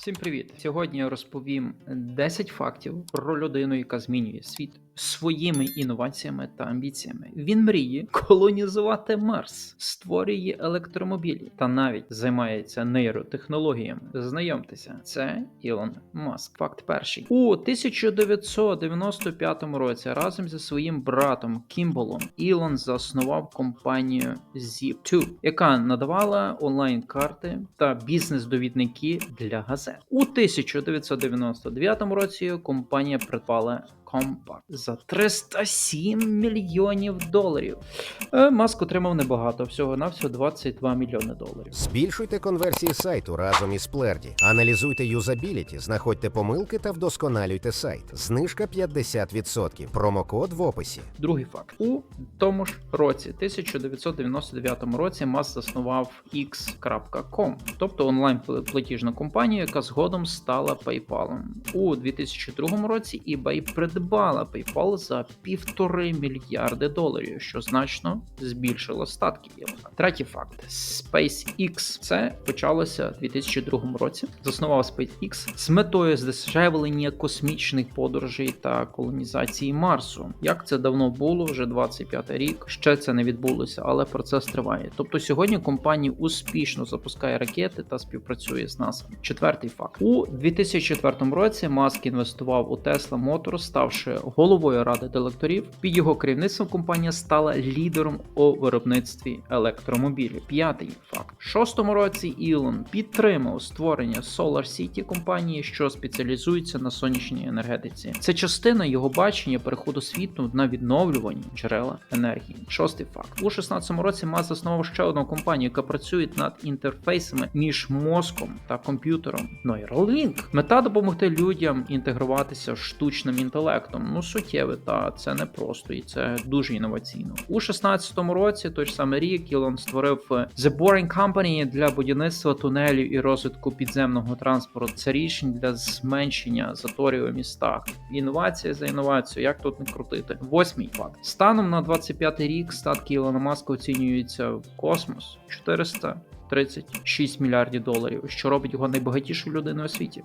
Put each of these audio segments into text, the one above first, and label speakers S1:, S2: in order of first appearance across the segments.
S1: Всім привіт! Сьогодні я розповім 10 фактів про людину, яка змінює світ своїми інноваціями та амбіціями. Він мріє колонізувати Марс, створює електромобілі та навіть займається нейротехнологіями. Знайомтеся, це Ілон Маск. Факт перший у 1995 році разом зі своїм братом Кімболом Ілон заснував компанію Zip2, яка надавала онлайн-карти та бізнес-довідники для газет. У 1999 році компанія придбала Compaq за 307 мільйонів доларів. Е, Маск отримав небагато, всього навсього 22 мільйони доларів.
S2: Збільшуйте конверсії сайту разом із Плерді. Аналізуйте юзабіліті, знаходьте помилки та вдосконалюйте сайт. Знижка 50%. Промокод в описі.
S1: Другий факт у тому ж році, 1999 році, Маск заснував X.com, тобто онлайн-платіжну компанію, яка згодом стала PayPal. У 2002 році eBay придбала PayPal за півтори мільярди доларів, що значно збільшило статки Ілона. Третій факт: SpaceX. Це почалося у 2002 році. Заснував SpaceX з метою здешевлення космічних подорожей та колонізації Марсу. Як це давно було, вже 25 рік. Ще це не відбулося, але процес триває. Тобто сьогодні компанія успішно запускає ракети та співпрацює з НАСА. Четвертий факт у 2004 році Маск інвестував у Tesla Motors, ставши головою ради директорів. Під його керівництвом компанія стала лідером у виробництві електромобілів. П'ятий факт: У шостому році Ілон підтримав створення Solar City компанії, що спеціалізується на сонячній енергетиці. Це частина його бачення переходу світу на відновлювані джерела енергії. Шостий факт: у 16-му році Маск заснував ще одну компанію, яка працює над інтерфейсами між мозком та комп'ютером. Neuralink. Мета допомогти людям інтегруватися з штучним інтелектом. Ну суттєве, та це не просто і це дуже інноваційно. У 16-му році, той ж самий рік, Ілон створив е, The Boring Company для будівництва тунелів і розвитку підземного транспорту. Це рішення для зменшення заторів у містах. Інновація за інновацією, як тут не крутити. Восьмий факт. Станом на 25 рік статки Ілона Маска оцінюються в космос 400 36 мільярдів доларів, що робить його найбагатішою людиною у світі.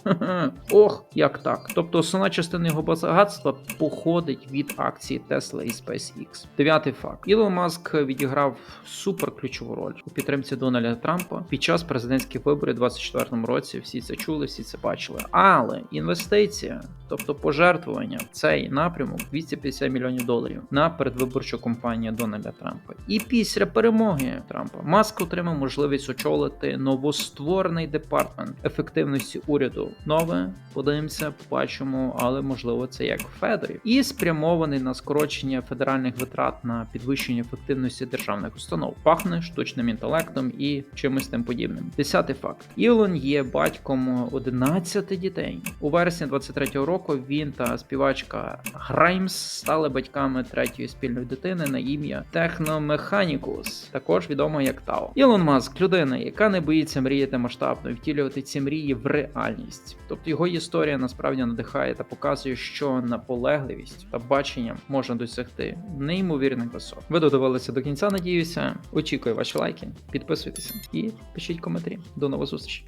S1: Ох, як так. Тобто основна частина його багатства походить від акції Tesla і SpaceX. Дев'ятий факт: Ілон Маск відіграв суперключову роль у підтримці Дональда Трампа під час президентських виборів у 24 році. Всі це чули, всі це бачили. Але інвестиція, тобто пожертвування в цей напрямок 250 мільйонів доларів на передвиборчу кампанію Дональда Трампа. І після перемоги Трампа Маск отримав можливість очолити новостворений департамент ефективності уряду. Нове подивимося, побачимо, але можливо це як Федорів, і спрямований на скорочення федеральних витрат на підвищення ефективності державних установ, пахне штучним інтелектом і чимось тим подібним. Десятий факт: Ілон є батьком 11 дітей. У вересні 23-го року він та співачка Граймс стали батьками третьої спільної дитини на ім'я Техномеханікус, також відомо як Тао. Ілон Маск людина, яка не боїться мріяти масштабно і втілювати ці мрії в реальність. Тобто його історія насправді надихає та показує, що наполегливість та бачення можна досягти неймовірних висот. Ви додивилися до кінця, надіюся. Очікую ваші лайки, підписуйтеся і пишіть коментарі. До нових зустрічей.